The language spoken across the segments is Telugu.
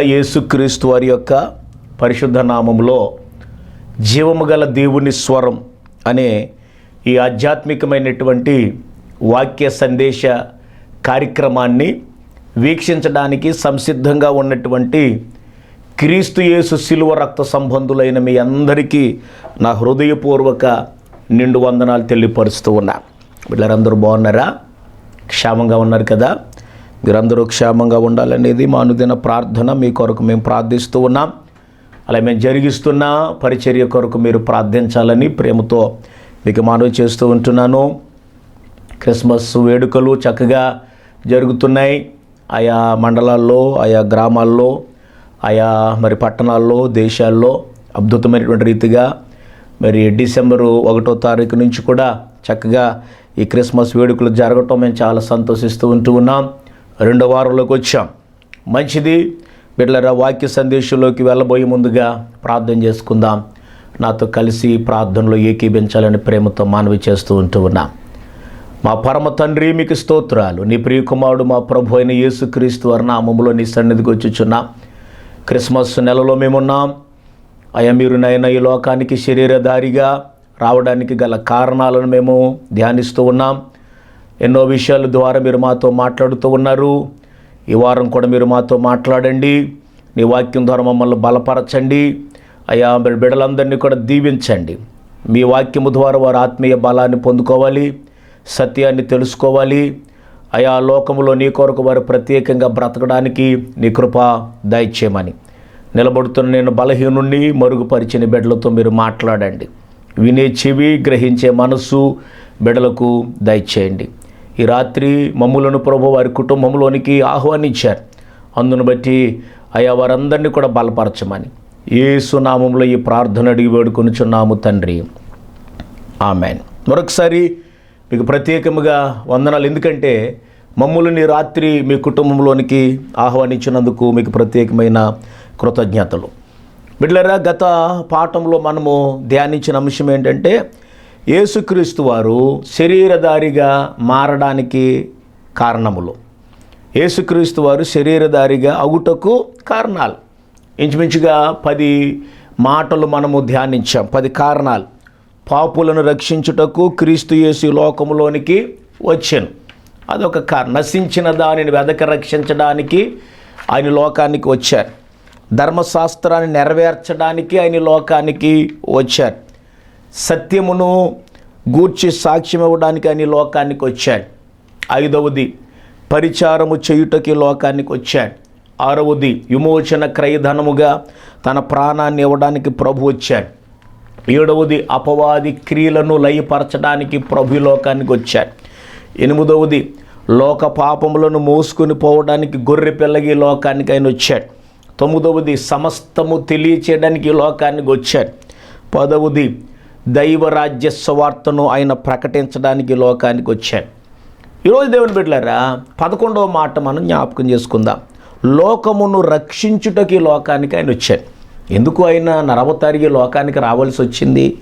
యేసుక్రీస్తు వారి యొక్క పరిశుద్ధ నామంలో జీవము గల దేవుని స్వరం అనే ఈ ఆధ్యాత్మికమైనటువంటి వాక్య సందేశ కార్యక్రమాన్ని వీక్షించడానికి సంసిద్ధంగా ఉన్నటువంటి క్రీస్తు యేసు శిలువ రక్త సంబంధులైన మీ అందరికీ నా హృదయపూర్వక నిండు వందనాలు తెలియపరుస్తూ ఉన్నా. వీళ్ళందరూ బాగున్నారా? క్షేమంగా ఉన్నారు కదా? మీరందరూ క్షేమంగా ఉండాలనేది మా అనుదిన ప్రార్థన. మీ కొరకు మేము ప్రార్థిస్తూ ఉన్నాం. అలా మేము జరిగిస్తున్న పరిచర్య కొరకు మీరు ప్రార్థించాలని ప్రేమతో మీకు మనవి చేస్తూ ఉంటున్నాను. క్రిస్మస్ వేడుకలు చక్కగా జరుగుతున్నాయి. ఆయా మండలాల్లో ఆయా గ్రామాల్లో ఆయా మరి పట్టణాల్లో దేశాల్లో అద్భుతమైనటువంటి రీతిగా మరి డిసెంబరు ఒకటో తారీఖు నుంచి కూడా చక్కగా ఈ క్రిస్మస్ వేడుకలు జరగటం మేము చాలా సంతోషిస్తూ ఉంటూ ఉన్నాం. రెండో వారంలోకి వచ్చాం. మంచిది. బిడ్డలరా వాక్య సందేశంలోకి వెళ్ళబోయే ముందుగా ప్రార్థన చేసుకుందాం. నాతో కలిసి ప్రార్థనలో ఏకీభించాలని ప్రేమతో మనవి చేస్తూ ఉంటూ ఉన్నాం. మా పరమ తండ్రి మీకు స్తోత్రాలు. నీ ప్రియకుమారుడు మా ప్రభు అయిన యేసుక్రీస్తు వారి నామములో నీ సన్నిధికి వచ్చుచున్నాం. క్రిస్మస్ నెలలో మేమున్నాం. అయ్యా మీరు నైనా ఈ లోకానికి శరీరధారిగా రావడానికి గల కారణాలను మేము ధ్యానిస్తూ ఉన్నాం. ఎన్నో విషయాల ద్వారా మీరు మాతో మాట్లాడుతూ ఉన్నారు. ఈ వారం కూడా మీరు మాతో మాట్లాడండి. నీ వాక్యం ద్వారా మమ్మల్ని బలపరచండి. అయ్యా మరి బిడ్డలందరినీ కూడా దీవించండి. మీ వాక్యము ద్వారా వారు ఆత్మీయ బలాన్ని పొందుకోవాలి సత్యాన్ని తెలుసుకోవాలి. అయా లోకములో నీ కొరకు వారు ప్రత్యేకంగా బ్రతకడానికి నీ కృప దయచేయమని నిలబడుతున్న నేను బలహీనుణ్ణి మరుగుపరిచిన బిడ్డలతో మీరు మాట్లాడండి. వినే చెవి గ్రహించే మనస్సు బిడ్డలకు దయచేయండి. ఈ రాత్రి మమ్ములను ప్రభు వారి కుటుంబంలోనికి ఆహ్వానించారు. అందును బట్టి అయా వారందరినీ కూడా బలపరచమని. ఏసునామంలో ఈ ప్రార్థన అడిగి వేడుకొనిచున్నాము తండ్రి. ఆమెన్. మరొకసారి మీకు ప్రత్యేకముగా వందనాలు. ఎందుకంటే మమ్ములని రాత్రి మీ కుటుంబంలోనికి ఆహ్వానించినందుకు మీకు ప్రత్యేకమైన కృతజ్ఞతలు. బిడ్లరా గత పాఠంలో మనము ధ్యానించిన అంశం ఏంటంటే యేసుక్రీస్తు వారు శరీరధారిగా మారడానికి కారణములు. యేసుక్రీస్తు వారు శరీరధారిగా అగుటకు కారణాలు. ఇంచుమించుగా పది మాటలు మనము ధ్యానించాం. పది కారణాలు. పాపులను రక్షించుటకు క్రీస్తు యేసు లోకములోనికి వచ్చాను. అదొక కారణం. నశించిన దానిని వెదక రక్షించడానికి ఆయన లోకానికి వచ్చారు. ధర్మశాస్త్రాన్ని నెరవేర్చడానికి ఆయన లోకానికి వచ్చారు. సత్యమును గూర్చి సాక్ష్యం ఇవ్వడానికి అని లోకానికి వచ్చాడు. ఐదవది పరిచారము చేయుటకి లోకానికి వచ్చాడు. ఆరవది విమోచన క్రయధనముగా తన ప్రాణాన్ని ఇవ్వడానికి ప్రభు వచ్చాడు. ఏడవది అపవాది క్రియలను లయపరచడానికి ప్రభు లోకానికి వచ్చాడు. ఎనిమిదవది లోక పాపములను మోసుకొని పోవడానికి గొర్రె పిల్లగి లోకానికి ఆయన వచ్చాడు. తొమ్మిదవది సమస్తము తెలియచేయడానికి లోకానికి వచ్చాడు. పదవది దైవరాజ్య స్వార్తను ఆయన ప్రకటించడానికి లోకానికి వచ్చాడు. ఈరోజు దేవుని బిడ్డలారా పదకొండవ మాట మనం జ్ఞాపకం చేసుకుందాం. లోకమును రక్షించుటకి లోకానికి ఆయన వచ్చాడు. ఎందుకు ఆయన నరవతారిగి లోకానికి రావాల్సి వచ్చింది?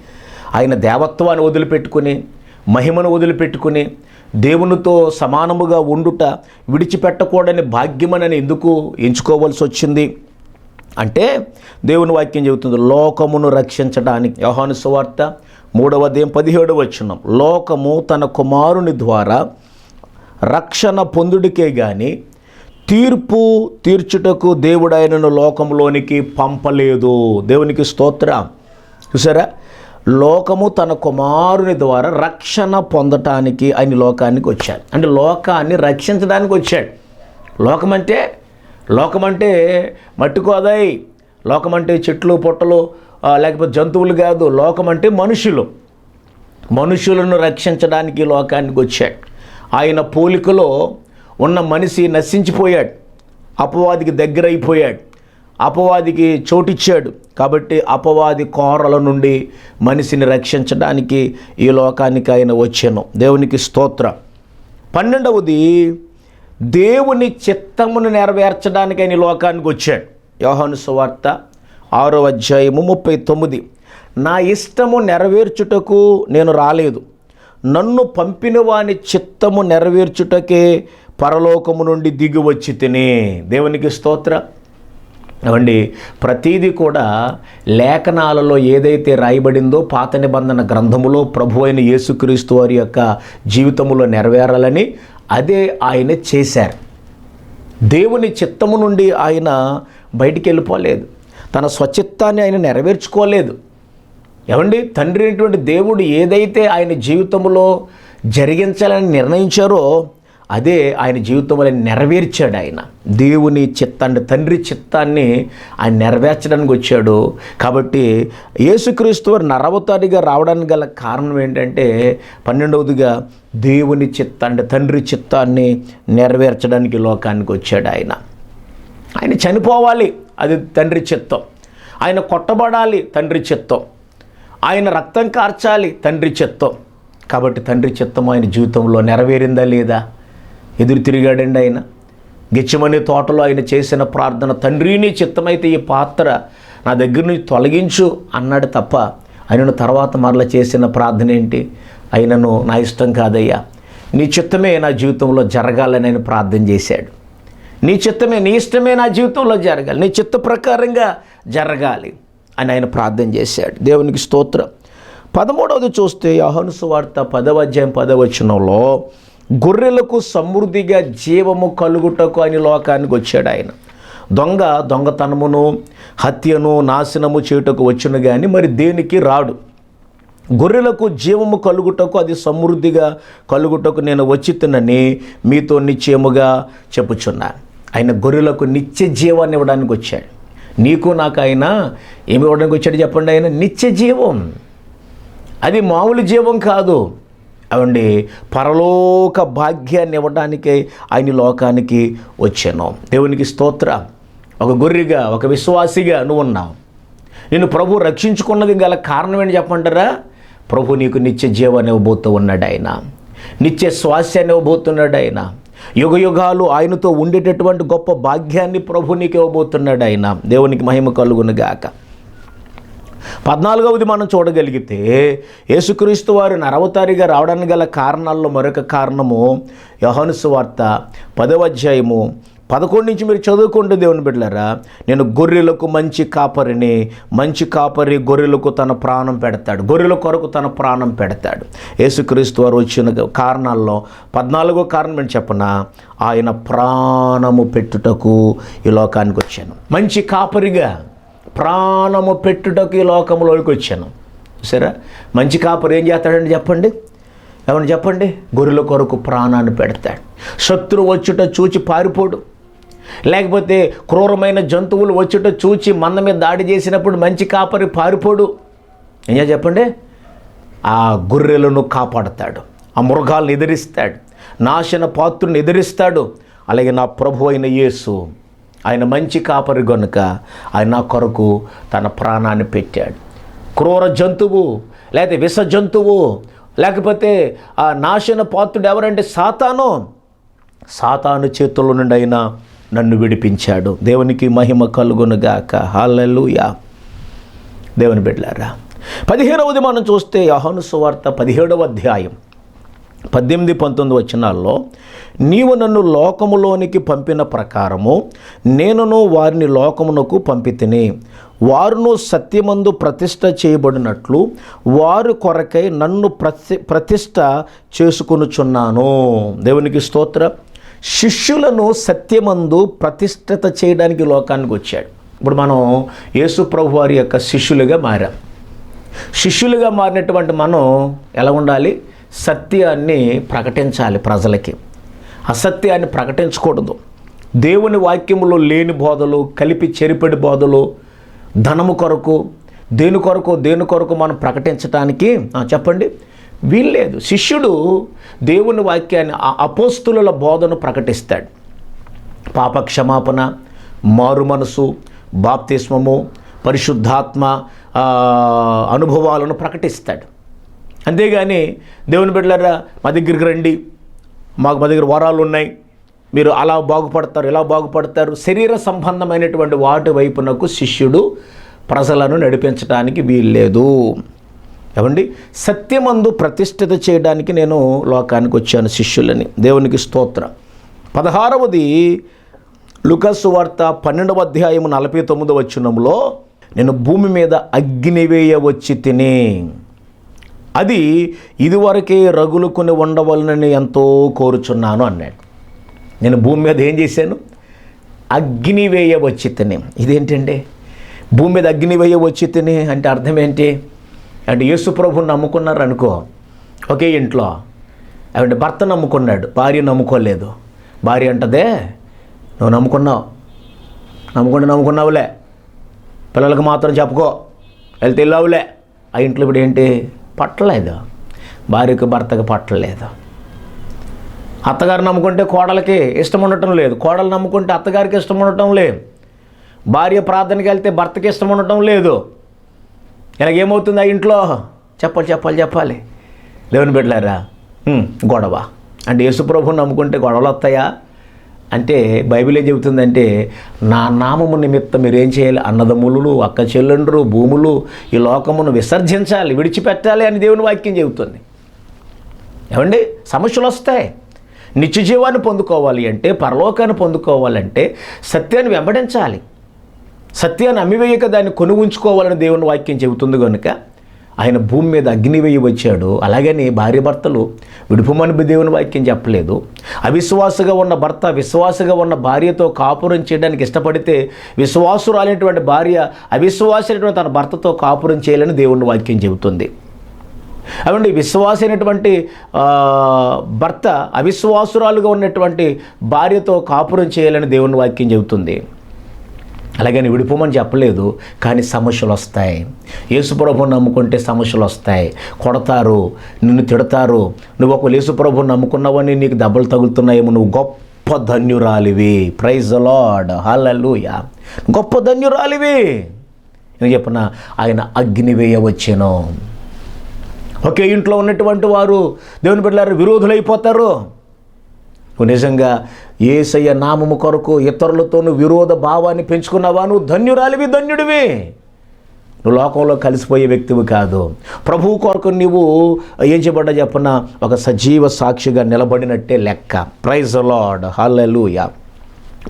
ఆయన దేవత్వాన్ని వదిలిపెట్టుకుని మహిమను వదిలిపెట్టుకుని దేవునితో సమానముగా ఉండుట విడిచిపెట్టకూడని భాగ్యమనని ఎందుకు ఎంచుకోవాల్సి వచ్చింది? అంటే దేవుని వాక్యం చెబుతుంది లోకమును రక్షించడానికి. యోహాను సువార్త మూడవ దేం పదిహేడు వచ్చినం లోకము తన కుమారుని ద్వారా రక్షణ పొందుడికే కానీ తీర్పు తీర్చుటకు దేవుడు ఆయనను లోకంలోనికి పంపలేదు. దేవునికి స్తోత్రం. చూసారా? లోకము తన కుమారుని ద్వారా రక్షణ పొందటానికి ఆయన లోకానికి వచ్చాడు. అంటే లోకాన్ని రక్షించడానికి వచ్చాడు. లోకమంటే లోకమంటే మట్టుకోదాయి. లోకమంటే చెట్లు పొట్టలు లేకపోతే జంతువులు కాదు. లోకమంటే మనుషులు. మనుషులను రక్షించడానికి లోకానికి వచ్చాడు. ఆయన పోలికలో ఉన్న మనిషి నశించిపోయాడు. అపవాదికి దగ్గరైపోయాడు. అపవాదికి చోటిచ్చాడు. కాబట్టి అపవాది కోరల నుండి మనిషిని రక్షించడానికి ఈ లోకానికి ఆయన వచ్చాను. దేవునికి స్తోత్ర. పన్నెండవది దేవుని చిత్తమును నెరవేర్చడానికి ఆయన లోకానికి వచ్చాడు. యోహాను సువార్త ఆరో అధ్యాయము ముప్పై తొమ్మిది. నా ఇష్టము నెరవేర్చుటకు నేను రాలేదు. నన్ను పంపిన వాని చిత్తము నెరవేర్చుటకే పరలోకము నుండి దిగి వచ్చి తిని దేవునికి స్తోత్ర. అవండి ప్రతీది కూడా లేఖనాలలో ఏదైతే రాయబడిందో పాత నిబంధన గ్రంథములో ప్రభు అయిన యేసుక్రీస్తు వారి యొక్క జీవితంలో నెరవేరాలని అదే ఆయన చేశారు. దేవుని చిత్తము నుండి ఆయన బయటికి వెళ్ళిపోలేదు తన స్వచిత్తాన్ని ఆయన నెరవేర్చుకోలేదు. ఏమండి? తండ్రి అయినటువంటి దేవుడు ఏదైతే ఆయన జీవితంలో జరిగించాలని నిర్ణయించారో అదే ఆయన జీవితంలో నెరవేర్చాడు ఆయన. దేవుని చిత్తాన్ని తండ్రి చిత్తాన్ని ఆయన నెరవేర్చడానికి వచ్చాడు. కాబట్టి యేసుక్రీస్తు వారు నరవతారిగా రావడానికి గల కారణం ఏంటంటే పన్నెండవదిగా దేవుని చిత్తాన్ని తండ్రి చిత్తాన్ని నెరవేర్చడానికి లోకానికి వచ్చాడు ఆయన. ఆయన చనిపోవాలి అది తండ్రి చిత్తం. ఆయన కొట్టబడాలి తండ్రి చిత్తం. ఆయన రక్తం కార్చాలి తండ్రి చిత్తం. కాబట్టి తండ్రి చిత్తం ఆయన జీవితంలో నెరవేరిందా లేదా? ఎదురు తిరిగాడండి ఆయన. గిచ్చమనే తోటలో ఆయన చేసిన ప్రార్థన తండ్రిని చిత్తమైతే ఈ పాత్ర నా దగ్గర నుంచి తొలగించు అన్నాడు తప్ప ఆయనను తర్వాత మరల చేసిన ప్రార్థన ఏంటి? ఆయనను నా ఇష్టం కాదయ్యా. నీ చిత్తమే నా జీవితంలో జరగాలని ఆయన ప్రార్థన చేశాడు. నీ చిత్తమే నీ ఇష్టమే నా జీవితంలో జరగాలి. నీ చిత్త ప్రకారంగా జరగాలి అని ఆయన ప్రార్థన చేశాడు. దేవునికి స్తోత్రం. పదమూడవది చూస్తే యోహాను వార్త పదవ అధ్యాయం పదవచనంలో గొర్రెలకు సమృద్ధిగా జీవము కలుగుటకు అని లోకానికి వచ్చాడు ఆయన. దొంగ దొంగతనమును హత్యను నాశనము చేయుటకు వచ్చును కానీ మరి దేనికి రాడు? గొర్రెలకు జీవము కలుగుటకు అది సమృద్ధిగా కలుగుటకు నేను వచ్చి మీతో నిశ్చయముగా చెప్పుచున్నాను. ఆయన గొర్రెలకు నిత్య జీవాన్ని ఇవ్వడానికి వచ్చాడు. నీకు నాకు ఆయన ఏమి ఇవ్వడానికి వచ్చాడు చెప్పండి ఆయన? నిత్య జీవం. అది మామూలు జీవం కాదు. అవండి పరలోక భాగ్యాన్ని ఇవ్వడానికి ఆయన లోకానికి వచ్చాను. దేవునికి స్తోత్ర. ఒక గొర్రెగా ఒక విశ్వాసిగా నువ్వు ఉన్నావు. నేను ప్రభు రక్షించుకున్నది గల కారణం ఏంటి చెప్పంటారా ప్రభు నీకు నిత్య జీవాన్ని ఇవ్వబోతూ ఉన్నాడు ఆయన. నిత్య స్వాస్యాన్ని ఇవ్వబోతున్నాడు ఆయన. యుగ యుగాలు ఆయనతో ఉండేటటువంటి గొప్ప భాగ్యాన్ని ప్రభు నీకు ఇవ్వబోతున్నాడు ఆయన. దేవునికి మహిమ కలుగును గాక. పద్నాలుగవది మనం చూడగలిగితే యేసుక్రీస్తు వారు నరవతారిగా రావడానికి గల కారణాల్లో మరొక కారణము యహనుసు వార్త పదవ అధ్యాయము పదకొండు నుంచి మీరు చదువుకుంటే దేవుని బిడ్డలారా. నేను గొర్రెలకు మంచి కాపరిని మంచి కాపరి గొర్రెలకు తన ప్రాణం పెడతాడు గొర్రెల కొరకు తన ప్రాణం పెడతాడు. యేసుక్రీస్తు వారు వచ్చిన కారణాల్లో పద్నాలుగో కారణం ఏంటి చెప్పన? ఆయన ప్రాణము పెట్టుటకు ఈ లోకానికి వచ్చాను. మంచి కాపరిగా ప్రాణము పెట్టుటకు ఈ లోకంలోకి వచ్చాను. సరే మంచి కాపరి ఏం చేస్తాడండి చెప్పండి? ఏమని చెప్పండి? గొర్రెల కొరకు ప్రాణాన్ని పెడతాడు. శత్రువు వచ్చుట చూచి పారిపోడు. లేకపోతే క్రూరమైన జంతువులు వచ్చుట చూచి మంద మీద దాడి చేసినప్పుడు మంచి కాపరి పారిపోడు. ఏం చెప్పండి? ఆ గొర్రెలను కాపాడతాడు. ఆ మృగాలను ఎదిరిస్తాడు. నాశన పాత్రుని ఎదిరిస్తాడు. అలాగే నా ప్రభు అయిన యేసు ఆయన మంచి కాపరి గనుక ఆయన నా కొరకు తన ప్రాణాన్ని పెట్టాడు. క్రూర జంతువు లేకపోతే విష జంతువు లేకపోతే ఆ నాశన పాత్రుడు ఎవరంటే సాతాను. సాతాను చేతుల నుండి అయినా నన్ను విడిపించాడు. దేవునికి మహిమ కలుగునుగాక. హాలూయా దేవుని బిడ్డలారా పదిహేనవది మనం చూస్తే యహోను సువార్త పదిహేడవ అధ్యాయం. పద్దెనిమిది పంతొమ్మిది వచనాల్లో నీవు నన్ను లోకములోనికి పంపిన ప్రకారము నేనును వారిని లోకమునకు పంపితిని. వారును సత్యమందు ప్రతిష్ట చేయబడినట్లు వారు కొరకై నన్ను ప్రతి ప్రతిష్ట చేసుకొనుచున్నాను. దేవునికి స్తోత్ర. శిష్యులను సత్యమందు ప్రతిష్ఠిత చేయడానికి లోకానికి వచ్చాడు. ఇప్పుడు మనం యేసు ప్రభు వారి యొక్క శిష్యులుగా మారాం. శిష్యులుగా మారినటువంటి మనం ఎలా ఉండాలి? సత్యాన్ని ప్రకటించాలి ప్రజలకి. అసత్యాన్ని ప్రకటించకూడదు. దేవుని వాక్యములో లేని బోధలు కలిపి చెరిపడి బోధలు ధనము కొరకు దేని కొరకు దేని కొరకు మనం ప్రకటించటానికి చెప్పండి. వీల్లేదు. శిష్యుడు దేవుని వాక్యాన్ని ఆ అపోస్తుల బోధను ప్రకటిస్తాడు. పాప క్షమాపణ మారు మనసు బాప్తిస్మము పరిశుద్ధాత్మ అనుభవాలను ప్రకటిస్తాడు. అంతేగాని దేవుని బిడ్డలారా మా దగ్గరికి రండి. మాకు మా దగ్గర వరాలు ఉన్నాయి. మీరు అలా బాగుపడతారు ఇలా బాగుపడతారు. శరీర సంబంధమైనటువంటి వాటి వైపునకు శిష్యుడు ప్రజలను నడిపించడానికి వీల్లేదు. ఏమండి? సత్యమందు ప్రతిష్ఠిత చేయడానికి నేను లోకానికి వచ్చాను శిష్యులని. దేవునికి స్తోత్రం. పదహారవది లుకస్సు వార్త పన్నెండవ అధ్యాయం నలభై తొమ్మిదవ వచ్చినంలో నేను భూమి మీద అగ్ని వేయ వచ్చి తిని అది ఇదివరకే రగులుకొని ఉండవలనని ఎంతో కోరుచున్నాను అన్నాడు. నేను భూమి మీద ఏం చేశాను? అగ్ని వేయ వచ్చి తిని. ఇదేంటండి? భూమి మీద అగ్ని వేయ వచ్చి తిని అంటే అర్థం ఏంటి అంటే యేసు ప్రభుని నమ్ముకున్నారు అనుకో ఒకే ఇంట్లో. అంటే భర్త నమ్ముకున్నాడు. భార్య నమ్ముకోలేదు. భార్య అంటదే నువ్వు నమ్ముకున్నావు. నమ్ముకుంటే నమ్ముకున్నావులే. పిల్లలకు మాత్రం చెప్పుకో. వెళ్తే వెళ్ళావులే. ఆ ఇంట్లో ఇప్పుడు ఏంటి? పట్టలేదు? భార్యకు భర్తకు పట్టలేదు? అత్తగారు నమ్ముకుంటే కోడలకి ఇష్టం ఉండటం లేదు. కోడలు నమ్ముకుంటే అత్తగారికి ఇష్టం ఉండటం లేదు. భార్య ప్రార్థనకి వెళ్తే భర్తకి ఇష్టం ఉండటం లేదు. ఇలాగేమవుతుంది ఆ ఇంట్లో? చెప్పాలి చెప్పాలి చెప్పాలి. దేవుని బిడ్డలారా గొడవ. అంటే యేసుప్రభు నమ్ముకుంటే గొడవలు వస్తాయా? అంటే బైబిల్ ఏం చెబుతుందంటే నా నామము నిమిత్తం మీరు ఏం చేయాలి? అన్నదమ్ములు అక్క చెల్లెండ్రు భూములు ఈ లోకమును విసర్జించాలి విడిచిపెట్టాలి అని దేవుని వాక్యం చెబుతుంది. ఏమండి? సమస్యలు వస్తాయి. నిత్య జీవాన్ని పొందుకోవాలి అంటే పరలోకాన్ని పొందుకోవాలంటే సత్యాన్ని వెంబడించాలి. సత్యాన్ని అమ్మివేయక దాన్ని కొని ఉంచుకోవాలని దేవుని వాక్యం చెబుతుంది కనుక ఆయన భూమి మీద అగ్ని వేయి వచ్చాడు. అలాగని భార్య భర్తలు విడుపుమని దేవుని వాక్యం చెప్పలేదు. అవిశ్వాసగా ఉన్న భర్త విశ్వాసగా ఉన్న భార్యతో కాపురం చేయడానికి ఇష్టపడితే విశ్వాసురాలైనటువంటి భార్య అవిశ్వాసైనటువంటి తన భర్తతో కాపురం చేయాలని దేవుని వాక్యం చెబుతుంది. అవండి విశ్వాసైనటువంటి భర్త అవిశ్వాసురాలుగా ఉన్నటువంటి భార్యతో కాపురం చేయాలని దేవుని వాక్యం చెబుతుంది. అలాగని విడిపోమని చెప్పలేదు కానీ సమస్యలు వస్తాయి. యేసుప్రభుని నమ్ముకుంటే సమస్యలు వస్తాయి. కొడతారు నిన్ను తిడతారు. నువ్వు ఒక యేసుప్రభుని నమ్ముకున్నావని నీకు దెబ్బలు తగులుతున్నాయేమో నువ్వు గొప్ప ధన్యురాలివి. ప్రైజ్ లార్డ్ హల్లూయా గొప్ప ధన్యురాలివి. నేను చెప్పిన? ఆయన అగ్ని వేయవచ్చాను. ఒకే ఇంట్లో ఉన్నటువంటి వారు దేవుని బిడ్డలారు విరోధులైపోతారు. నిజంగా ఏసయ్య నామము కొరకు ఇతరులతోనూ విరోధ భావాన్ని పెంచుకున్నావా? నువ్వు ధన్యురాలివి ధన్యుడివి. నువ్వు లోకంలో కలిసిపోయే వ్యక్తివి కాదు. ప్రభువు కొరకు నువ్వు ఏం చెప్పడ్డా చెప్పన? ఒక సజీవ సాక్షిగా నిలబడినట్టే లెక్క. ప్రైజ్ లార్డ్ హల్లెలూయా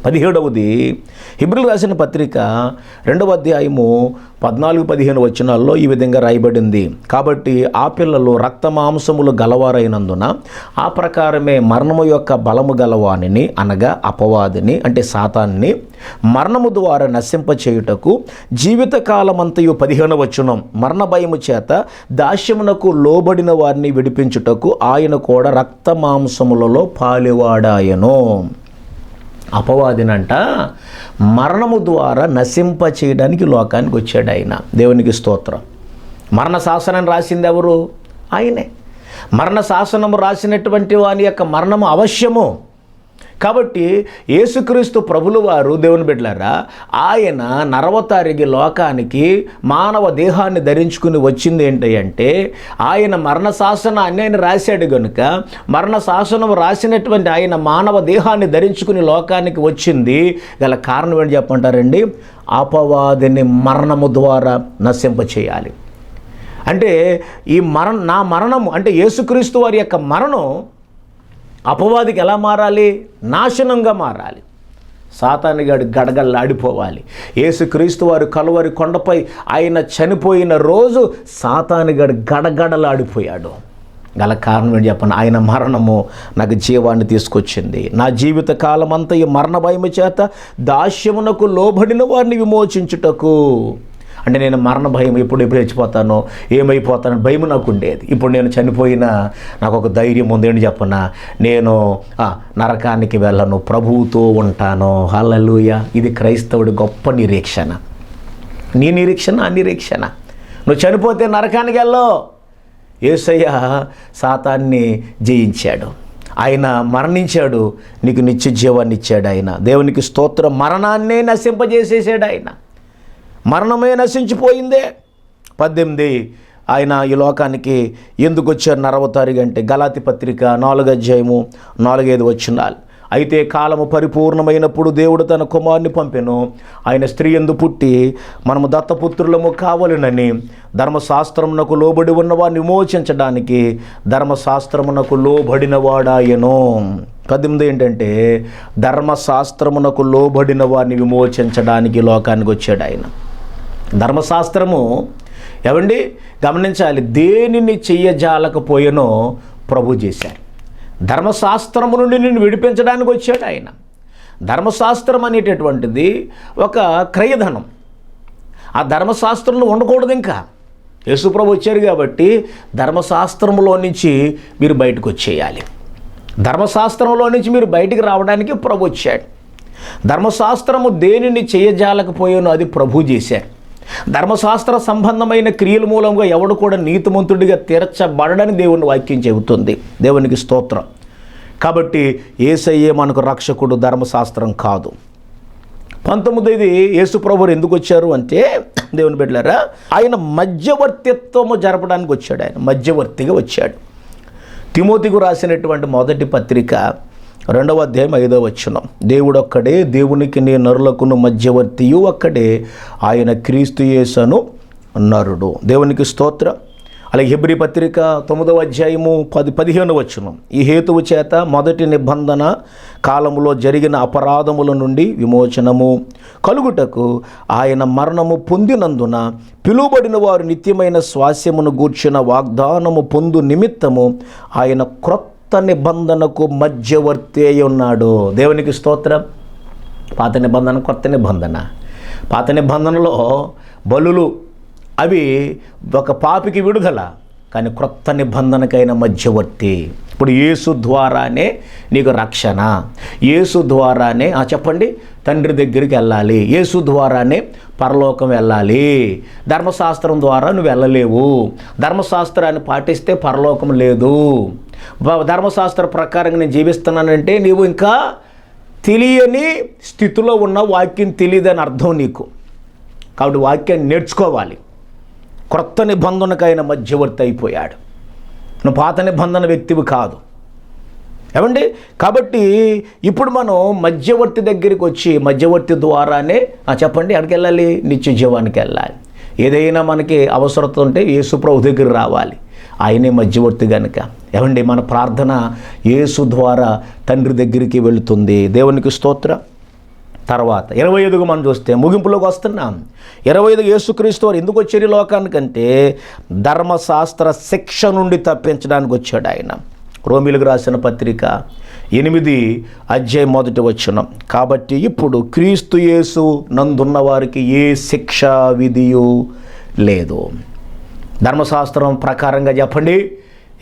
పదిహేడవది హిబ్రిల్ రాసిన పత్రిక రెండవ అధ్యాయము పద్నాలుగు పదిహేను వచనాల్లో ఈ విధంగా రాయబడింది. కాబట్టి ఆ పిల్లలు రక్త మాంసములు గలవారైనందున ఆ ప్రకారమే మరణము యొక్క బలము గలవానిని అనగా అపవాదిని అంటే సాతాన్ని మరణము ద్వారా నశింపచేయుటకు జీవితకాలమంతయు పదిహేను వచనం. మరణ భయము చేత దాస్యమునకు లోబడిన వారిని విడిపించుటకు ఆయన కూడా రక్త మాంసములలో పాలివాడాయను. అపవాదినంట మరణము ద్వారా నశింప చేయడానికి లోకానికి వచ్చాడు ఆయన. దేవునికి స్తోత్రం. మరణ శాసనం రాసింది ఎవరు? ఆయనే. మరణ శాసనము రాసినటువంటి వాని యొక్క మరణము అవశ్యము. కాబట్టి యేసుక్రీస్తు ప్రభులు వారు దేవుని బిడ్డలారా ఆయన నరవతారిగి లోకానికి మానవ దేహాన్ని ధరించుకుని వచ్చింది ఏంటి అంటే ఆయన మరణ శాసనాన్ని ఆయన రాశాడు కనుక మరణ శాసనం రాసినటువంటి ఆయన మానవ దేహాన్ని ధరించుకుని లోకానికి వచ్చింది. గల కారణం ఏంటి చెప్పంటారండి అపవాదిని మరణము ద్వారా నశింపచేయాలి. అంటే ఈ మరణ నా మరణము అంటే యేసుక్రీస్తు వారి యొక్క మరణం అపవాదికి ఎలా మారాలి? నాశనంగా మారాలి. సాతానిగాడు గడగల్లాడిపోవాలి యేసుక్రీస్తు వారు కలువరి కొండపై ఆయన చనిపోయిన రోజు సాతానిగాడు గడగడలాడిపోయాడు గల కారణం ఏంటి చెప్పండి ఆయన మరణము నాకు జీవాన్ని తీసుకొచ్చింది. నా జీవిత కాలం అంతా ఈ మరణ భయము చేత దాస్యమునకు లోబడిన వారిని విమోచించుటకు. అంటే నేను మరణ భయం ఎప్పుడు ఎప్పుడు చచ్చిపోతానో ఏమైపోతానో భయం నాకు ఉండేది. ఇప్పుడు నేను చనిపోయినా నాకు ఒక ధైర్యం ఉంది చెప్పన? నేను నరకానికి వెళ్ళను ప్రభువుతో ఉంటాను. హల్లెలూయా. ఇది క్రైస్తవుడి గొప్ప నిరీక్షణ. నీ నిరీక్షణ ఆ నిరీక్షణ. నువ్వు చనిపోతే నరకానికి వెళ్ళో. ఏసయ్య సాతాన్ని జయించాడు. ఆయన మరణించాడు. నీకు నిత్య జీవాన్ని ఇచ్చాడు ఆయన. దేవునికి స్తోత్ర. మరణాన్నే నశింపజేసేసాడు ఆయన. మరణమే నశించిపోయిందే. పద్దెనిమిది ఆయన ఈ లోకానికి ఎందుకు వచ్చారు? నరవతారిగా అంటే గలాతి పత్రిక నాలుగు అధ్యాయము నాలుగైదు వచ్చినాలు అయితే కాలము పరిపూర్ణమైనప్పుడు దేవుడు తన కుమారుని పంపెను. ఆయన స్త్రీ ఎందు పుట్టి మనము దత్తపుత్రులము కావలనని ధర్మశాస్త్రమునకు లోబడి ఉన్నవాడిని విమోచించడానికి ధర్మశాస్త్రమునకు లోబడినవాడాయను. పద్దెనిమిది ఏంటంటే ధర్మశాస్త్రమునకు లోబడిన వారిని విమోచించడానికి లోకానికి వచ్చాడు ఆయన. ధర్మశాస్త్రము ఏమండి? గమనించాలి దేనిని చెయ్యజాలకపోయానో ప్రభు చేశారు ధర్మశాస్త్రము నుండి నిన్ను విడిపించడానికి వచ్చాడు ఆయన. ధర్మశాస్త్రం అనేటటువంటిది ఒక క్రయధనం. ఆ ధర్మశాస్త్రంలో ఉండకూడదు ఇంకా. యేసుప్రభు వచ్చారు కాబట్టి ధర్మశాస్త్రంలో నుంచి మీరు బయటకు వచ్చేయాలి. ధర్మశాస్త్రంలో నుంచి మీరు బయటికి రావడానికి ప్రభు వచ్చాడు. ధర్మశాస్త్రము దేనిని చేయజాలకపోయానో అది ప్రభు చేశారు ధర్మశాస్త్ర సంబంధమైన క్రియల మూలంగా ఎవడు కూడా నీతిమంతుడిగా తీర్చబడని దేవుని వాక్యం చెబుతుంది. దేవునికి స్తోత్రం. కాబట్టి ఏసయ్యే మనకు రక్షకుడు ధర్మశాస్త్రం కాదు. పంతొమ్మిది యేసుప్రభురు ఎందుకు వచ్చారు అంటే దేవుని బిడ్డలారా ఆయన మధ్యవర్తిత్వము జరపడానికి వచ్చాడు ఆయన. మధ్యవర్తిగా వచ్చాడు. తిమోతికు రాసినటువంటి మొదటి పత్రిక రెండవ అధ్యాయం ఐదవ వచనం. దేవుడు ఒక్కడే దేవునికి నీ నరులకును మధ్యవర్తియు ఒక్కడే. ఆయన క్రీస్తు యేసను నరుడు. దేవునికి స్తోత్ర. అలాగే హిబ్రి పత్రిక తొమ్మిదవ అధ్యాయము పది పదిహేను వచనం. ఈ హేతువు చేత మొదటి నిబంధన కాలములో జరిగిన అపరాధముల నుండి విమోచనము కలుగుటకు ఆయన మరణము పొందినందున పిలువబడిన వారు నిత్యమైన స్వాస్యమును గూర్చిన వాగ్దానము పొందు నిమిత్తము ఆయన క్రొత్త కొత్త నిబంధనకు మధ్యవర్తి అయి ఉన్నాడు. దేవునికి స్తోత్రం. పాత నిబంధన కొత్త నిబంధన. పాత నిబంధనలో బలులు అవి ఒక పాపికి విడుదల కానీ క్రొత్త నిబంధనకైన మధ్యవర్తి. ఇప్పుడు యేసు ద్వారానే నీకు రక్షణ. యేసు ద్వారానే ఆ చెప్పండి తండ్రి దగ్గరికి వెళ్ళాలి. యేసు ద్వారానే పరలోకం వెళ్ళాలి. ధర్మశాస్త్రం ద్వారా నువ్వు వెళ్ళలేవు. ధర్మశాస్త్రాన్ని పాటిస్తే పరలోకం లేదు. ధర్మశాస్త్ర ప్రకారంగా నేను జీవిస్తున్నానంటే నీవు ఇంకా తెలియని స్థితిలో ఉన్న వాక్యం తెలియదని అర్థం నీకు. కాబట్టి వాక్యాన్ని నేర్చుకోవాలి. క్రొత్త నిబంధనకైన మధ్యవర్తి అయిపోయాడు. నువ్వు పాత నిబంధన వ్యక్తివి కాదు. ఏమండి? కాబట్టి ఇప్పుడు మనం మధ్యవర్తి దగ్గరికి వచ్చి మధ్యవర్తి ద్వారానే ఆ, చెప్పండి ఎక్కడికి వెళ్ళాలి? నిత్య జీవానికి వెళ్ళాలి. ఏదైనా మనకి అవసరత ఉంటే యేసుప్రభు దగ్గర రావాలి. ఆయనే మధ్యవర్తి కనుక ఏమండి మన ప్రార్థన యేసు ద్వారా తండ్రి దగ్గరికి వెళుతుంది. దేవునికి స్తోత్ర. తర్వాత ఇరవై ఐదుగు మనం చూస్తే ముగింపులోకి వస్తున్నాం. ఇరవై ఐదు యేసుక్రీస్తు వారు ఎందుకు వచ్చారు ఈ లోకానికంటే? ధర్మశాస్త్ర శిక్ష నుండి తప్పించడానికి వచ్చాడు ఆయన. రోమిలకు రాసిన పత్రిక ఎనిమిది అధ్యాయం మొదటి వచ్చిన కాబట్టి ఇప్పుడు క్రీస్తు యేసు నందున్న వారికి ఏ శిక్ష విధియు లేదు. ధర్మశాస్త్రం ప్రకారంగా చెప్పండి.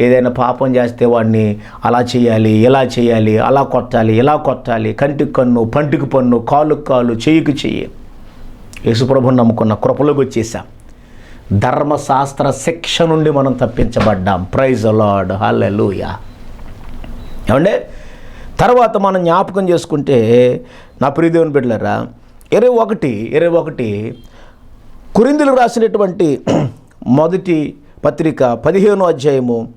ఏదైనా పాపం చేస్తే వాడిని అలా చేయాలి ఇలా చేయాలి అలా కొట్టాలి ఇలా కొట్టాలి. కంటికి కన్ను పంటికి పన్ను కాలుకు కాలు చెయ్యికి చెయ్యి యేసుప్రభుని నమ్ముకున్న కృపలోకి వచ్చేసాం. ధర్మశాస్త్ర శిక్ష నుండి మనం తప్పించబడ్డాం. ప్రైజ్ లార్డ్ హల్లెలూయా ఏమంటే తర్వాత మనం జ్ఞాపకం చేసుకుంటే నా ప్రియదేవుని బిడ్డలరా ఇరవై ఒకటి ఇరవై ఒకటి కురిందులు రాసినటువంటి మొదటి పత్రిక పదిహేను అధ్యాయము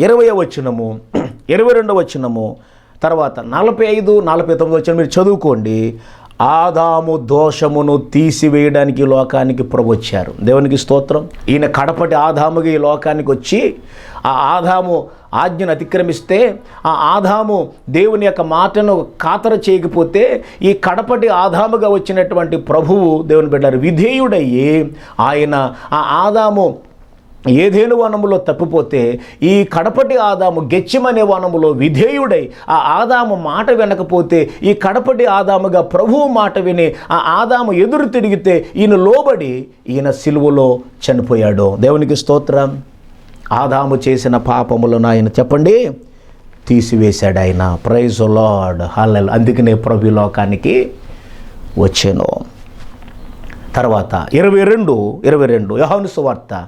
ఇరవై వచనము ఇరవై రెండవ వచనము తర్వాత నలభై ఐదు నలభై తొమ్మిది వచ్చిన మీరు చదువుకోండి. ఆదాము దోషమును తీసివేయడానికి ఈ లోకానికి ప్రభు వచ్చారు. దేవునికి స్తోత్రం. ఈయన కడపటి ఆదాముగా ఈ లోకానికి వచ్చి ఆ ఆదాము ఆజ్ఞను అతిక్రమిస్తే ఆ ఆదాము దేవుని యొక్క మాటను ఖాతర చేయకపోతే ఈ కడపటి ఆదాముగా వచ్చినటువంటి ప్రభువు దేవుని బిడ్డారు విధేయుడయ్యి ఆయన ఆ ఆదాము ఏదేను వనములో తప్పిపోతే ఈ కడపటి ఆదాము గెచ్చిమనే వనములో విధేయుడై ఆ ఆదాము మాట వినకపోతే ఈ కడపటి ఆదాముగా ప్రభువు మాట విని ఆ ఆదాము ఎదురు తిరిగితే ఈయన లోబడి ఈయన సిలువలో చనిపోయాడు. దేవునికి స్తోత్రం. ఆదాము చేసిన పాపములను ఆయన చెప్పండి. తీసివేశాడు ఆయన. ప్రైజ్ లార్డ్ హల్లెల్ అందుకనే ప్రభు లోకానికి వచ్చాను. తర్వాత ఇరవై రెండు ఇరవై రెండు. యహాను సువార్త.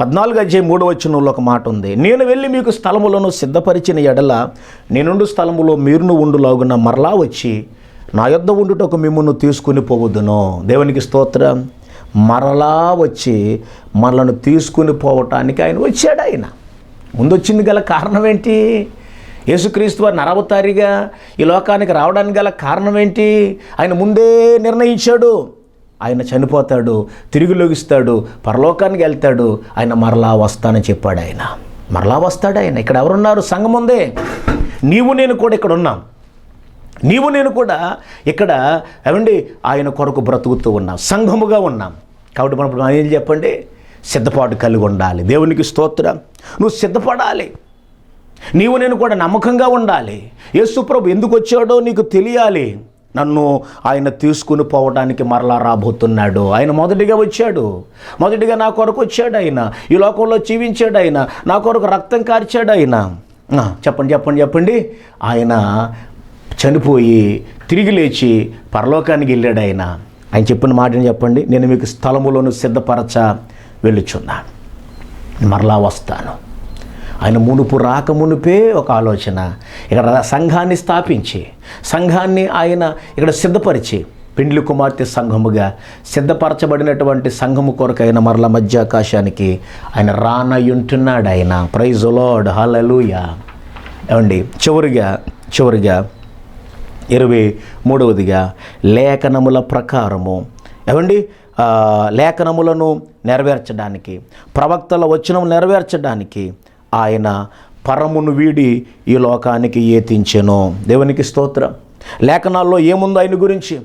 పద్నాలుగు అధ్యాయం మూడవ వచనంలో ఒక మాట ఉంది. నేను వెళ్ళి మీకు స్థలములను సిద్ధపరిచిన ఎడల నేనుండు స్థలములో మీరును ఉండులాగున మరలా వచ్చి నా యొద్ద ఉండుటకు మిమ్మల్ని తీసుకుని పోవద్దును దేవునికి స్తోత్రం. మరలా వచ్చి మనలను తీసుకుని పోవటానికి ఆయన వచ్చాడు ఆయన. ముందు వచ్చింది గల కారణం ఏంటి? యేసుక్రీస్తు వారు నరవతారిగా ఈ లోకానికి రావడానికి గల కారణం ఏంటి? ఆయన ముందే నిర్ణయించాడు. ఆయన చనిపోతాడు తిరిగి లొగిస్తాడు పరలోకానికి వెళ్తాడు ఆయన మరలా వస్తానని చెప్పాడు ఆయన. మరలా వస్తాడు ఆయన. ఇక్కడ ఎవరున్నారు? సంఘం ఉందే. నీవు నేను కూడా ఇక్కడ ఉన్నాం. నీవు నేను కూడా ఇక్కడ ఏమండి? ఆయన కొరకు బ్రతుకుతూ ఉన్నాం. సంఘముగా ఉన్నాం. కాబట్టి మనం ఇప్పుడు ఏం చెప్పండి? సిద్ధపాటు కలిగి ఉండాలి. దేవునికి స్తోత్రం. నువ్వు సిద్ధపడాలి. నీవు నేను కూడా నమ్మకంగా ఉండాలి. యేసుప్రభు ఎందుకు వచ్చాడో నీకు తెలియాలి. నన్ను ఆయన తీసుకుని పోవడానికి మరలా రాబోతున్నాడు. ఆయన మొదటిగా వచ్చాడు. మొదటిగా నా కొరకు వచ్చాడు ఆయన. ఈ లోకంలో జీవించాడు ఆయన. నా కొరకు రక్తం కార్చాడు ఆయన. చెప్పండి చెప్పండి చెప్పండి. ఆయన చనిపోయి తిరిగి లేచి పరలోకానికి వెళ్ళాడు ఆయన. ఆయన చెప్పిన మాటని చెప్పండి. నేను మీకు స్థలములను సిద్ధపరచ వెళ్ళుచున్నాను. మరలా వస్తాను. ఆయన మునుపు రాక మునుపే ఒక ఆలోచన. ఇక్కడ సంఘాన్ని స్థాపించి సంఘాన్ని ఆయన ఇక్కడ సిద్ధపరిచి పెండ్లి కుమార్తె సంఘముగా సిద్ధపరచబడినటువంటి సంఘము కొరకైన మరల మధ్యాకాశానికి ఆయన రానయ్యుంటున్నాడు ఆయన. ప్రైజ్ లోడ్ హలలుయా ఏమండి? చివరిగా చివరిగా ఇరవై మూడవదిగా లేఖనముల ప్రకారము. ఏమండి? లేఖనములను నెరవేర్చడానికి ప్రవక్తల వచనం నెరవేర్చడానికి ఆయన పరమును వీడి ఈ లోకానికి ఏతించెను. దేవునికి స్తోత్రం. లేఖనాల్లో ఏముందో ఆయన గురించి?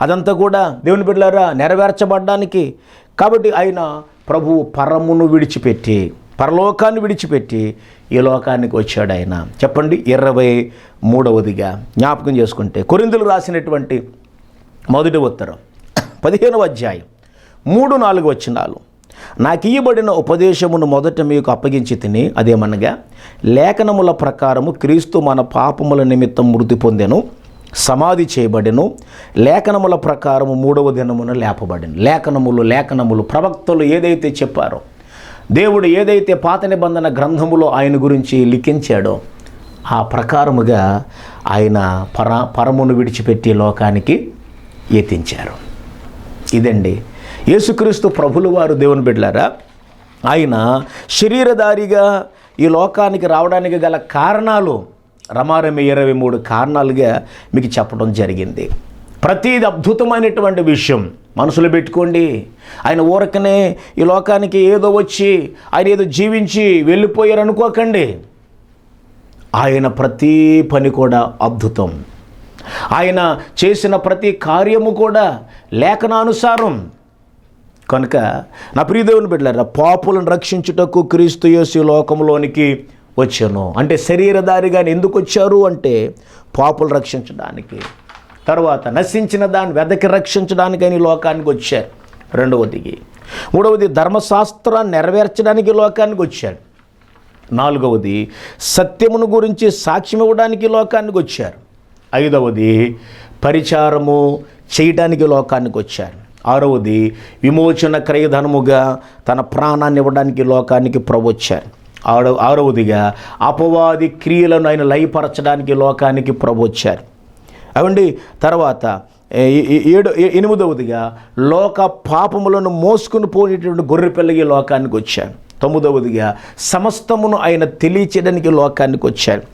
అదంతా కూడా దేవుని బిడ్డలారా నెరవేర్చబడ్డానికి. కాబట్టి ఆయన ప్రభు పరమును విడిచిపెట్టి పరలోకాన్ని విడిచిపెట్టి ఈ లోకానికి వచ్చాడు ఆయన. చెప్పండి ఇరవై మూడవదిగా జ్ఞాపకం చేసుకుంటే. కొరిందులు రాసినటువంటి మొదటి ఉత్తరం పదిహేనవ అధ్యాయం మూడు నాలుగు వచ్చినాలు నాకు ఇయ్యబడిన ఉపదేశమును మొదట మీకు అప్పగించి తిని అదేమనగా లేఖనముల ప్రకారము క్రీస్తు మన పాపముల నిమిత్తం మృతి పొందెను సమాధి చేయబడెను లేఖనముల ప్రకారము మూడవ దినమున లేపబడెను. లేఖనములు లేఖనములు ప్రవక్తలు ఏదైతే చెప్పారో దేవుడు ఏదైతే పాత నిబంధన గ్రంథములో ఆయన గురించి లిఖించాడో ఆ ప్రకారముగా ఆయన పర పరమును విడిచిపెట్టి లోకానికి యతించారు. ఇదండి యేసుక్రీస్తు ప్రభులు వారు దేవుని బిడ్డలారా ఆయన శరీరధారిగా ఈ లోకానికి రావడానికి గల కారణాలు రమారమి ఇరవై మూడు కారణాలుగా మీకు చెప్పడం జరిగింది. ప్రతిది అద్భుతమైనటువంటి విషయం. మనసులో పెట్టుకోండి. ఆయన ఊరకనే ఈ లోకానికి ఏదో వచ్చి ఆయన ఏదో జీవించి వెళ్ళిపోయారు అనుకోకండి. ఆయన ప్రతి పని కూడా అద్భుతం. ఆయన చేసిన ప్రతి కార్యము కూడా లేఖనానుసారం కనుక నా ప్రియదేవుని బిడ్డలారా పాపులను రక్షించుటకు క్రీస్తు యేసు లోకంలోనికి వచ్చాను. అంటే శరీరధారిగా ఎందుకు వచ్చారు అంటే పాపులు రక్షించడానికి. తర్వాత నశించిన దాన్ని వెదకి రక్షించడానికి అని లోకానికి వచ్చారు. రెండవదికి మూడవది ధర్మశాస్త్రాన్ని నెరవేర్చడానికి లోకానికి వచ్చాడు నాలుగవది సత్యమును గురించి సాక్ష్యం ఇవ్వడానికి లోకానికి వచ్చారు. ఐదవది పరిచారము చేయడానికి లోకానికి వచ్చారు. ఆరవది విమోచన క్రయధనముగా తన ప్రాణాన్ని ఇవ్వడానికి లోకానికి ప్రవచ్చారు ఆరవ ఆరవదిగా అపవాది క్రియలను ఆయన లయపరచడానికి లోకానికి ప్రభు వచ్చారు. అవండి తర్వాత ఏడు ఎనిమిదవదిగా లోక పాపములను మోసుకుని పోయేటువంటి గొర్రెపిల్లగి లోకానికి వచ్చారు. తొమ్మిదవదిగా సమస్తమును ఆయన తెలియచేయడానికి లోకానికి వచ్చాడు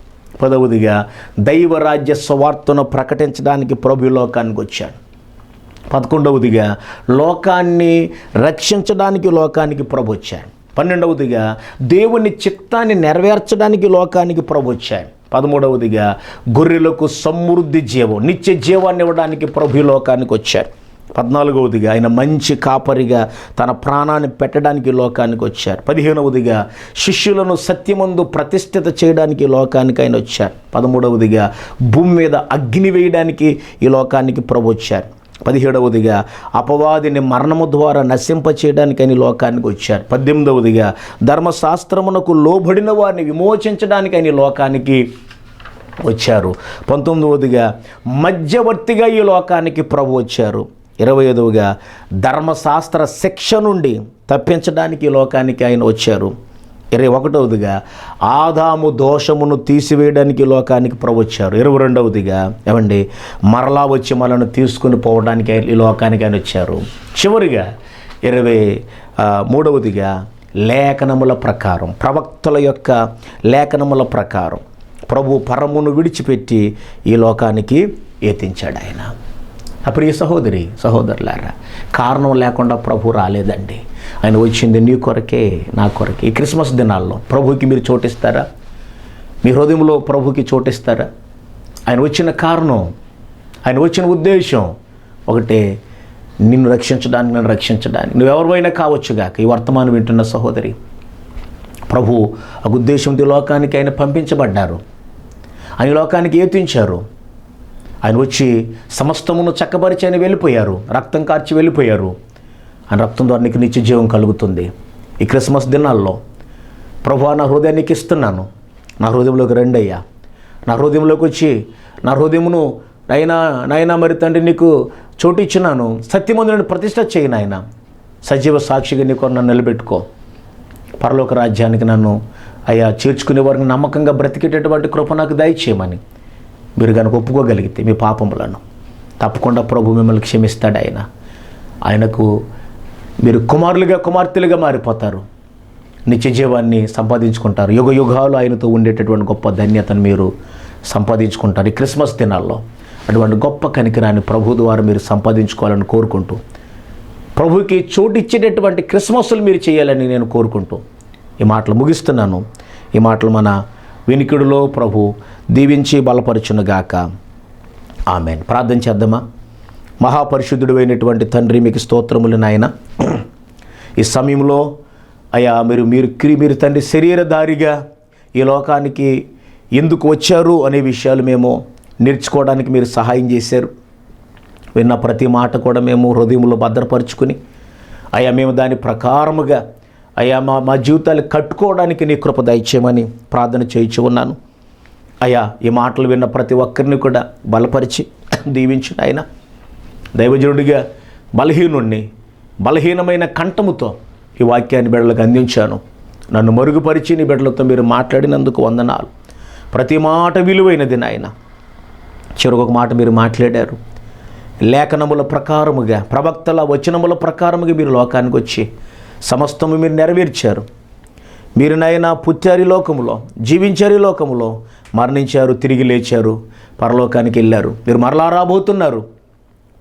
పదవదిగా దైవరాజ్య స్వార్థను ప్రకటించడానికి ప్రభు లోకానికి వచ్చాడు. పదకొండవదిగా లోకాన్ని రక్షించడానికి లోకానికి ప్రభు వచ్చాడు. పన్నెండవదిగా దేవుని చిత్తాన్ని నెరవేర్చడానికి లోకానికి ప్రభు వచ్చాడు. పదమూడవదిగా గొర్రెలకు సమృద్ధి జీవం నిత్య జీవాన్ని ఇవ్వడానికి ప్రభు ఈ లోకానికి వచ్చారు పద్నాలుగవదిగా ఆయన మంచి కాపరిగా తన ప్రాణాన్ని పెట్టడానికి లోకానికి వచ్చారు పదిహేనవదిగా శిష్యులను సత్యమందు ప్రతిష్ఠిత చేయడానికి లోకానికి ఆయన వచ్చారు పదమూడవదిగా భూమి మీద అగ్ని వేయడానికి ఈ లోకానికి ప్రభు వచ్చారు పదిహేడవదిగా అపవాదిని మరణము ద్వారా నశింప చేయడానికి అని లోకానికి వచ్చారు. పద్దెనిమిదవదిగా ధర్మశాస్త్రమునకు లోబడిన వారిని విమోచించడానికి అని లోకానికి వచ్చారు. పంతొమ్మిదవదిగా మధ్యవర్తిగా ఈ లోకానికి ప్రభు వచ్చారు. ఇరవై ఐదవగా ధర్మశాస్త్ర శిక్ష నుండి తప్పించడానికి ఈ లోకానికి ఆయన వచ్చారు. ఇరవై ఒకటవదిగా ఆదాము దోషమును తీసివేయడానికి లోకానికి ప్రభు వచ్చారు ఇరవై రెండవదిగా ఏమండి మరలా వచ్చి మనల్ని తీసుకుని పోవడానికి ఈ లోకానికి ఆయన వచ్చారు. చివరిగా ఇరవై మూడవదిగా లేఖనముల ప్రకారం ప్రవక్తల యొక్క లేఖనముల ప్రకారం ప్రభు పరమును విడిచిపెట్టి ఈ లోకానికి ఏతించాడు ఆయన. అప్పుడు ఈ సహోదరి సహోదరులారా కారణం లేకుండా ప్రభు రాలేదండి. ఆయన వచ్చింది నీ కొరకే నా కొరకే. ఈ క్రిస్మస్ దినాల్లో ప్రభుకి మీరు చోటిస్తారా? మీ హృదయంలో ప్రభుకి చోటిస్తారా? ఆయన వచ్చిన కారణం ఆయన వచ్చిన ఉద్దేశం ఒకటే నిన్ను రక్షించడానికి నన్ను రక్షించడానికి. నువ్వెవరివైనా కావచ్చుగాక ఈ వర్తమానం వింటున్న సహోదరి ప్రభు ఆ ఉద్దేశంతో ది లోకానికి ఆయన పంపించబడ్డారు. ఆయన లోకానికి ఏతించారు. ఆయన వచ్చి సమస్తమును చక్కపరిచి ఆయన వెళ్ళిపోయారు. రక్తం కార్చి వెళ్ళిపోయారు. ఆయన రక్తం ద్వారా నీకు నిత్య జీవం కలుగుతుంది. ఈ క్రిస్మస్ దినాల్లో ప్రభు నా హృదయానికి ఇస్తున్నాను. నా హృదయంలోకి రండి అయ్యా నా హృదయంలోకి వచ్చి నా హృదయమును నైనా నైనా మరి తండ్రి నీకు చోటు ఇచ్చినాను. సత్యమందులను ప్రతిష్ట చేయి నాయన. సజీవ సాక్షిగా నీకు నన్ను నిలబెట్టుకో. పరలోక రాజ్యానికి నన్ను అయ్యా చేర్చుకునే వారికి నమ్మకంగా బ్రతికేటటువంటి కృప నాకు దయచేయమని. మీరు కనుక ఒప్పుకోగలిగితే మీ పాపములను. తప్పకుండా ప్రభు మిమ్మల్ని క్షమిస్తాడు ఆయన. ఆయనకు మీరు కుమారులుగా కుమార్తెలుగా మారిపోతారు. నిత్య జీవాన్ని సంపాదించుకుంటారు. యుగ యుగాలు ఆయనతో ఉండేటటువంటి గొప్ప ధన్యతను మీరు సంపాదించుకుంటారు. ఈ క్రిస్మస్ దినాల్లో అటువంటి గొప్ప కనికరాన్ని ప్రభు ద్వారా మీరు సంపాదించుకోవాలని కోరుకుంటూ ప్రభుకి చోటు ఇచ్చేటటువంటి క్రిస్మస్లు మీరు చేయాలని నేను కోరుకుంటూ ఈ మాటలు ముగిస్తున్నాను. ఈ మాటలు మన వినికిడిలో ప్రభు దీవించి బలపరచునుగాక. ఆమెన్. ప్రార్థన చేద్దామా? మహాపరిశుద్ధుడు అయినటువంటి తండ్రి మీకు స్తోత్రములు నాయన. ఈ సమయంలో అయ్యా మీరు మీరు క్రి- మీరు తండ్రి శరీరధారిగా ఈ లోకానికి ఎందుకు వచ్చారు అనే విషయాలు మేము నేర్చుకోవడానికి మీరు సహాయం చేశారు. విన్న ప్రతి మాట కూడా మేము హృదయంలో భద్రపరుచుకుని అయ్యా మేము దాని ప్రకారముగా అయ్యా మా మా జీవితాలు కట్టుకోవడానికి నీ కృప దయచేయమని ప్రార్థన చేయించి ఉన్నాను అయ్యా ఈ మాటలు విన్న ప్రతి ఒక్కరిని కూడా బలపరిచి దీవించిన ఆయన దైవజనుడిగా బలహీనుణ్ణి బలహీనమైన కంఠముతో ఈ వాక్యాన్ని బిడ్డలకు అందించాను. నన్ను మరుగుపరిచి నీ బిడ్డలతో మీరు మాట్లాడినందుకు వందనాలు. ప్రతి మాట విలువైనది నాయన. చివరికి ఒక మాట మీరు మాట్లాడారు. లేఖనముల ప్రకారముగా ప్రవక్తల వచనముల ప్రకారముగా మీరు లోకానికి వచ్చి సమస్తము మీరు నెరవేర్చారు. మీరు నాయన పుత్యారి లోకములో జీవించారి లోకములో మరణించారు తిరిగి లేచారు పరలోకానికి వెళ్ళారు. మీరు మరలా రాబోతున్నారు.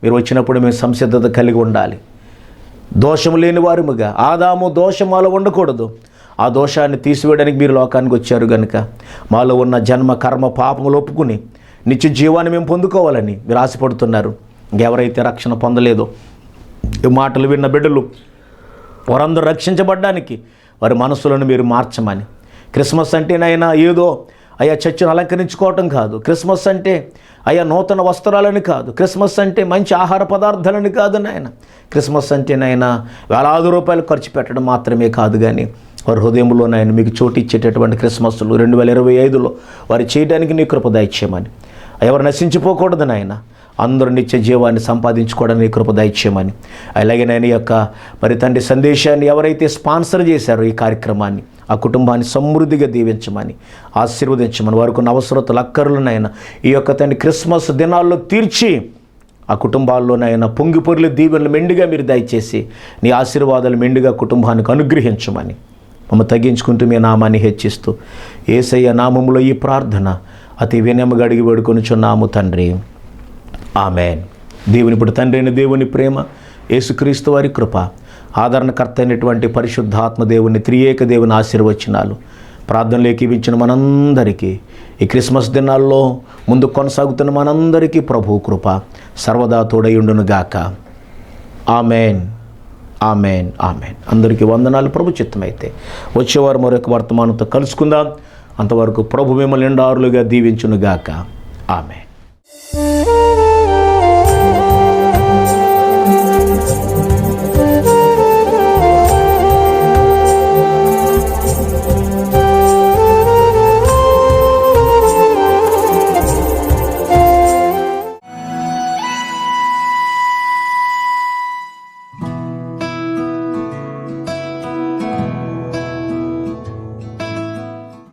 మీరు వచ్చినప్పుడు మేము సంసిద్ధత కలిగి ఉండాలి. దోషము లేని వారముగా ఆదాము దోషం మాలో ఉండకూడదు. ఆ దోషాన్ని తీసివేయడానికి మీరు లోకానికి వచ్చారు కనుక మాలో ఉన్న జన్మ కర్మ పాపములు ఒప్పుకుని నిత్య జీవాన్ని మేము పొందుకోవాలని మీరు ఆశపడుతున్నారు. ఇంకెవరైతే రక్షణ పొందలేదో ఈ మాటలు విన్న బిడ్డలు వారందరూ రక్షించబడ్డానికి వారి మనసులను మీరు మార్చమని. క్రిస్మస్ అంటేనైనా ఏదో అయ్యా చర్చను అలంకరించుకోవటం కాదు. క్రిస్మస్ అంటే అయ్యా నూతన వస్త్రాలని కాదు. క్రిస్మస్ అంటే మంచి ఆహార పదార్థాలని కాదు నాయన. క్రిస్మస్ అంటే నాయన వేలాది రూపాయలు ఖర్చు పెట్టడం మాత్రమే కాదు కానీ వారి హృదయంలో నాయన మీకు చోటు ఇచ్చేటటువంటి క్రిస్మస్లు రెండు వేల ఇరవై ఐదులో వారు చేయడానికి నీ కృప దయచేయమని. ఎవరు నశించిపోకూడదు నాయన. అందరూ నిత్య జీవాన్ని సంపాదించుకోవడానికి కృప దయచేయమని. అలాగే నేను యొక్క మరి తండ్రి సందేశాన్ని ఎవరైతే స్పాన్సర్ చేశారో ఈ కార్యక్రమాన్ని ఆ కుటుంబాన్ని సమృద్ధిగా దీవించమని ఆశీర్వదించమని వారికి ఉన్న అవసరతలు అక్కర్లనైనా ఈ యొక్క తండ్రి క్రిస్మస్ దినాల్లో తీర్చి ఆ కుటుంబాల్లోనైనా పొంగి పొర్లి దీవెనలు మెండుగా మీరు దయచేసి నీ ఆశీర్వాదాలు మెండుగా కుటుంబానికి అనుగ్రహించమని మమ్మ తగ్గించుకుంటూ మీ నామాన్ని హెచ్చిస్తూ ఏసయ్య నామములో ఈ ప్రార్థన అతి వినయముగా అడిగి వేడుకొనుచున్నాము తండ్రి. ఆమెన్. దేవుని ఇప్పుడు తండ్రి అయిన దేవుని ప్రేమ యేసుక్రీస్తు వారి కృప ఆదరణకర్త అయినటువంటి పరిశుద్ధాత్మదేవుని త్రియేక దేవుని ఆశీర్వచనాలు. ప్రార్థనలు ఏకీవించిన మనందరికీ ఈ క్రిస్మస్ దినాల్లో ముందు కొనసాగుతున్న మనందరికీ ప్రభు కృప. సర్వదా తోడయుండునుగాక ఆమెన్. ఆమెన్. ఆమెన్. అందరికీ వందనాలు ప్రభు చిత్తమైతే. వచ్చేవారు మరొక వర్తమానంతో కలుసుకుందాం. అంతవరకు ప్రభు మిమ్మల్ని నిండారులుగా దీవించును గాక. ఆమెన్.